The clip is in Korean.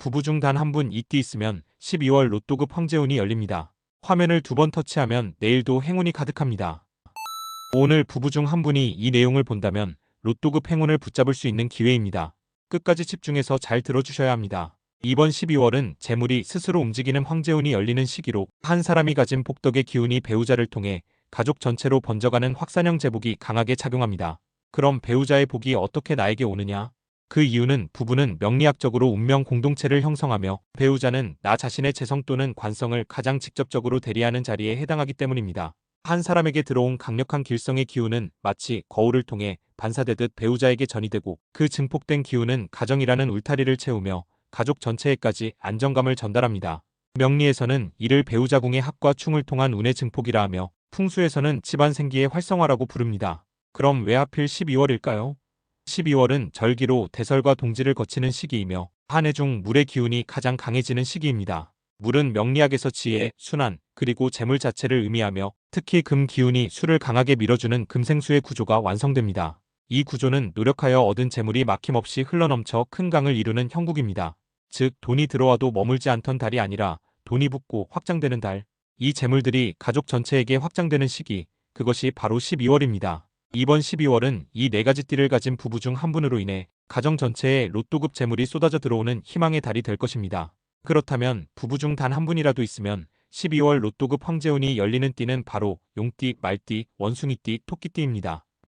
부부 중 단 한 분 이띠 있으면 12월 로또급 황제운이 열립니다. 화면을 두 번 터치하면 내일도 행운이 가득합니다. 오늘 부부 중 한 분이 이 내용을 본다면 로또급 행운을 붙잡을 수 있는 기회입니다. 끝까지 집중해서 잘 들어주셔야 합니다. 이번 12월은 재물이 스스로 움직이는 황제운이 열리는 시기로 한 사람이 가진 복덕의 기운이 배우자를 통해 가족 전체로 번져가는 확산형 제복이 강하게 작용합니다. 그럼 배우자의 복이 어떻게 나에게 오느냐? 그 이유는 부부는 명리학적으로 운명 공동체를 형성하며 배우자는 나 자신의 재성 또는 관성을 가장 직접적으로 대리하는 자리에 해당하기 때문입니다. 한 사람에게 들어온 강력한 길성의 기운은 마치 거울을 통해 반사되듯 배우자에게 전이되고 그 증폭된 기운은 가정이라는 울타리를 채우며 가족 전체에까지 안정감을 전달합니다. 명리에서는 이를 배우자궁의 합과 충을 통한 운의 증폭이라 하며 풍수에서는 집안 생기의 활성화라고 부릅니다. 그럼 왜 하필 12월일까요? 12월은 절기로 대설과 동지를 거치는 시기이며 한 해 중 물의 기운이 가장 강해지는 시기입니다. 물은 명리학에서 지혜, 순환, 그리고 재물 자체를 의미하며 특히 금 기운이 수를 강하게 밀어주는 금생수의 구조가 완성됩니다. 이 구조는 노력하여 얻은 재물이 막힘없이 흘러넘쳐 큰 강을 이루는 형국입니다. 즉 돈이 들어와도 머물지 않던 달이 아니라 돈이 붙고 확장되는 달. 이 재물들이 가족 전체에게 확장되는 시기, 그것이 바로 12월입니다. 이번 12월은 이 네 가지 띠를 가진 부부 중 한 분으로 인해 가정 전체에 로또급 재물이 쏟아져 들어오는 희망의 달이 될 것입니다. 그렇다면 부부 중 단 한 분이라도 있으면 12월 로또급 황제운이 열리는 띠는 바로 용띠, 말띠, 원숭이띠, 토끼띠입니다.